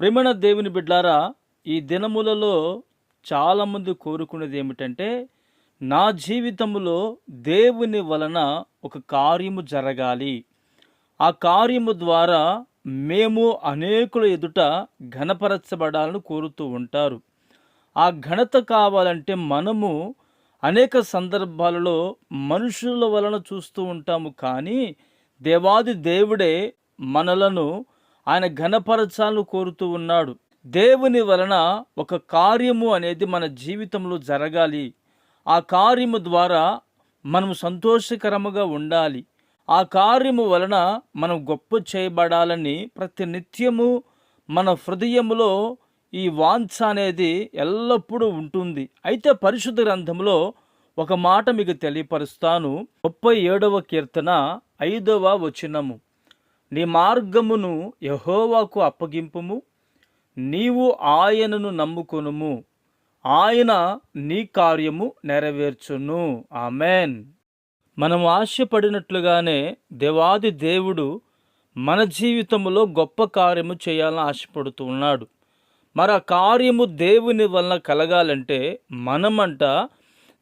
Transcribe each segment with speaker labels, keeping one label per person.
Speaker 1: ప్రేమణ దేవుని బిడ్లారా ఈ దినములలో చాలామంది కోరుకునేది ఏమిటంటే నా జీవితంలో దేవుని వలన ఒక కార్యము జరగాలి. ఆ కార్యము ద్వారా మేము అనేకుల ఎదుట ఘనపరచబడాలని కోరుతూ ఉంటారు. ఆ ఘనత కావాలంటే మనము అనేక సందర్భాలలో మనుషుల వలన చూస్తూ ఉంటాము కానీ దేవాది దేవుడే మనలను ఆయన ఘనపరచాలను కోరుతూ ఉన్నాడు. దేవుని వలన ఒక కార్యము అనేది మన జీవితంలో జరగాలి. ఆ కార్యము ద్వారా మనం సంతోషకరముగా ఉండాలి. ఆ కార్యము వలన మనం గొప్ప చేయబడాలని ప్రతి నిత్యము మన హృదయములో ఈ వాంఛ అనేది ఎల్లప్పుడూ ఉంటుంది. అయితే పరిశుద్ధ గ్రంథంలో ఒక మాట మీకు తెలియపరుస్తాను. ముప్పై ఏడవ కీర్తన ఐదవ వచనము. నీ మార్గమును యహోవాకు అప్పగింపుము నీవు ఆయనను నమ్ముకొనుము. ఆయన నీ కార్యము నెరవేర్చును. ఆమెన్. మనం ఆశపడినట్లుగానే దేవాది దేవుడు మన జీవితంలో గొప్ప కార్యము చేయాలని ఆశపడుతూ ఉన్నాడు. మరి ఆ కార్యము దేవుని వలన కలగాలంటే మనమంట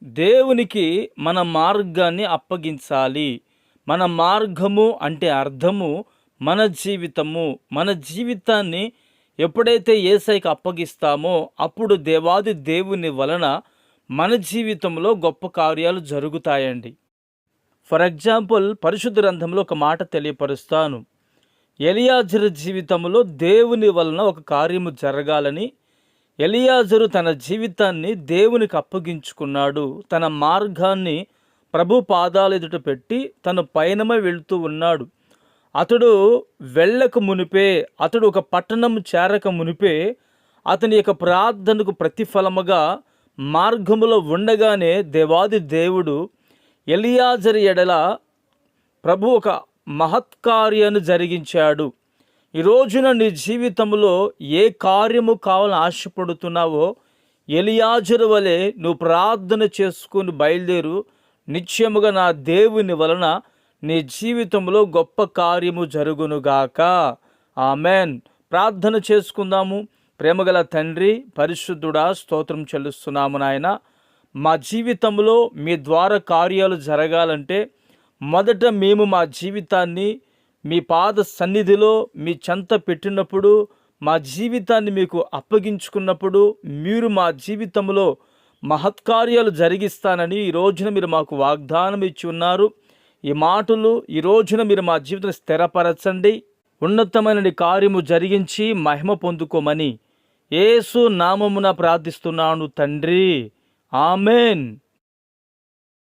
Speaker 1: దేవునికి మన మార్గాన్ని అప్పగించాలి. మన మార్గము అంటే అర్థము మన జీవితము మన జీవితాన్ని ఎప్పుడైతే ఏసైకి అప్పగిస్తామో అప్పుడు దేవాది దేవుని వలన మన జీవితంలో గొప్ప కార్యాలు జరుగుతాయండి. ఫర్ ఎగ్జాంపుల్ పరిశుద్ధ గ్రంథంలో ఒక మాట తెలియపరుస్తాను. ఎలియాజరు జీవితంలో దేవుని వలన ఒక కార్యము జరగాలని ఎలియాజరు తన జీవితాన్ని దేవునికి అప్పగించుకున్నాడు. తన మార్గాన్ని ప్రభు పాదాల ఎదుట పెట్టి తను పయనమై వెళుతూ ఉన్నాడు. అతడు వెళ్ళక మునిపే అతడు ఒక పట్టణం చేరక మునిపే అతని యొక్క ప్రార్థనకు ప్రతిఫలముగా మార్గములో ఉండగానే దేవాది దేవుడు ఎలియాజరి ఎడల ప్రభు ఒక మహత్కార్యాన్ని జరిగించాడు. ఈ రోజున నీ జీవితంలో ఏ కార్యము కావాలని ఆశపడుతున్నావో ఎలియాజరు వలె నువ్వు ప్రార్థన చేసుకుని బయలుదేరు. నిత్యముగా నా దేవుని వలన నీ జీవితంలో గొప్ప కార్యము జరుగునుగాక. ఆమెన్. ప్రార్థన చేసుకుందాము. ప్రేమగల తండ్రి పరిశుద్ధుడా స్తోత్రం చెల్లిస్తున్నాము నాయన. మా జీవితంలో మీ ద్వారా కార్యాలు జరగాలంటే మొదట మేము మా జీవితాన్ని మీ పాద సన్నిధిలో మీ చెంత పెట్టినప్పుడు మా జీవితాన్ని మీకు అప్పగించుకున్నప్పుడు మీరు మా జీవితంలో మహత్కార్యాలు జరిగిస్తానని ఈ రోజున మీరు మాకు వాగ్దానం ఇచ్చి ఉన్నారు. ఈ మాటలు ఈ రోజున మీరు మా జీవితం స్థిరపరచండి. ఉన్నతమైన కార్యము జరిగించి మహిమ పొందుకోమని ఏసు నామమున ప్రార్థిస్తున్నాను తండ్రి. ఆమెన్.